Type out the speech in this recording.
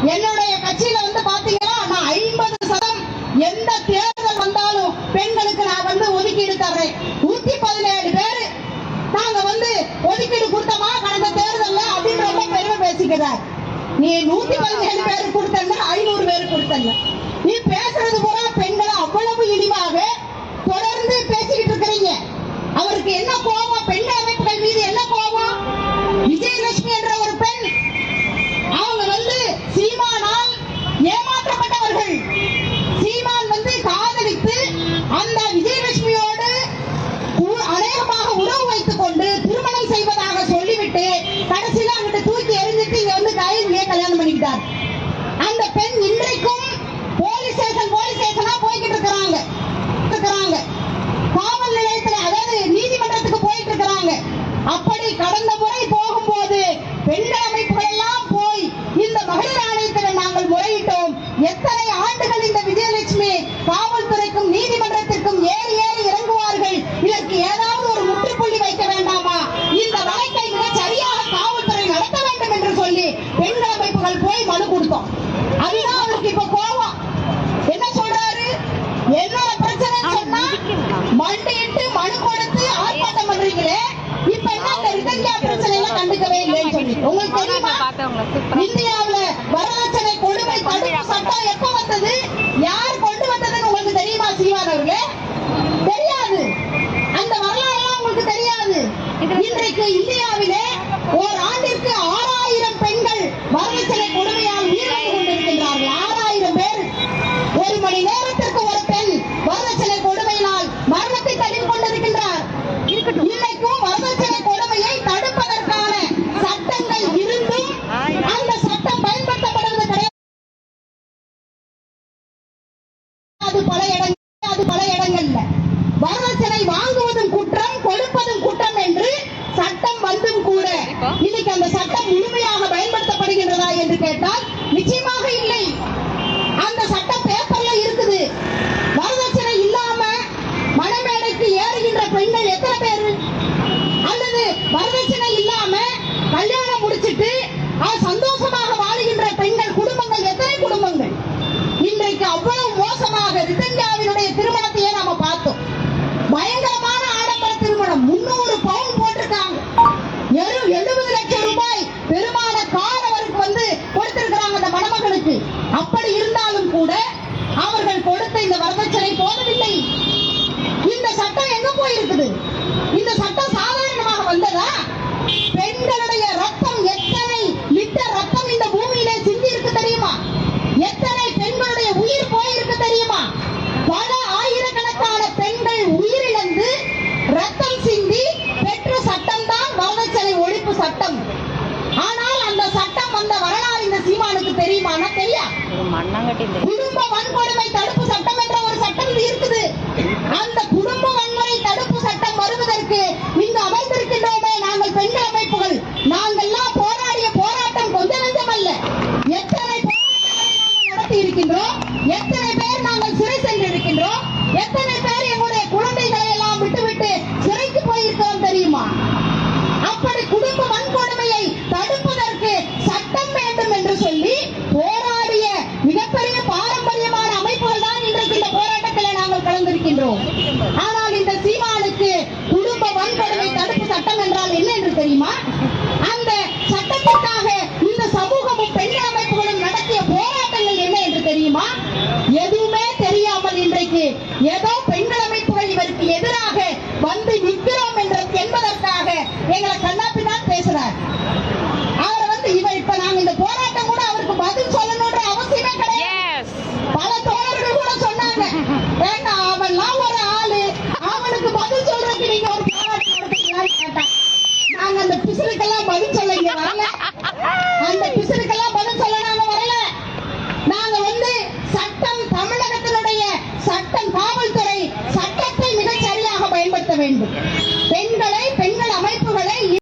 என்னுடைய கட்சியில வந்து பாத்தீங்கன்னா நான் ஐம்பது சதம் எந்த தேர்தல் வந்தாலும் பெண்களுக்கு நான் வந்து ஒதுக்கீடு தர்றேன். நூத்தி பதினேழு பேரு நாங்க வந்து ஒதுக்கீடு கொடுத்தமா? கடந்த தேர்தல்ல அப்படின்னு ரொம்ப பெருமை பேசிக்கிறார். நீ நூத்தி பதினேழு பேருக்கு கொடுத்தல ஐநூறு பேருக்கு கொடுத்தல நீ பேசுறது பூரா பெண்களை? மனு கொடுத்தோம் அதுதான் அவருக்கு இப்ப கோபம். என்ன சொல்றாரு? என்னோட பிரச்சனை சொன்னா மண்டிட்டு மனு கொடுத்து ஆர்ப்பாட்டம் பண்றீங்களே? இப்ப என்ன இந்த ரிதன்யா பிரச்சனை எல்லாம் கண்டுக்கவே இல்லைன்னு சொல்லி உங்களுக்கு தெரியுமா? இந்தியாவுல வரதட்சணை கொடுமை தடுப்பு சட்டம் எப்ப வந்தது? யார் கொண்டு வந்ததுன்னு உங்களுக்கு தெரியுமா சீவான் தெரியாது. அந்த வரலாறு உங்களுக்கு தெரியாது. இன்றைக்கு இந்தியா செய்யல முன்னூறு பவுன் போட்டிருக்காங்க. வெறும் எழுபது ಕಟ್ಟಿದ್ದೆ எதிராக இந்த சமூகமும் பெரிய அமைப்புகளும் நடத்திய போராட்டங்கள் என்ன என்று தெரியுமா? எதுவுமே தெரியாமல் இன்றைக்கு ஏதோ பெண்கள் அமைப்புகள் இவருக்கு எதிராக வந்து நிற்கிறோம் என்று என்பதற்காக எங்களை கண்ணாப்பி தான் பேசுறார். அவர் வந்து இவர் இப்ப நாங்க இந்த போராட்டம் கூட அவருக்கு பதில் சொல்லணும்ன்ற அவசியமே கிடையாது. பல வேண்டும். பெண்களை பெண்கள் அமைப்புகளை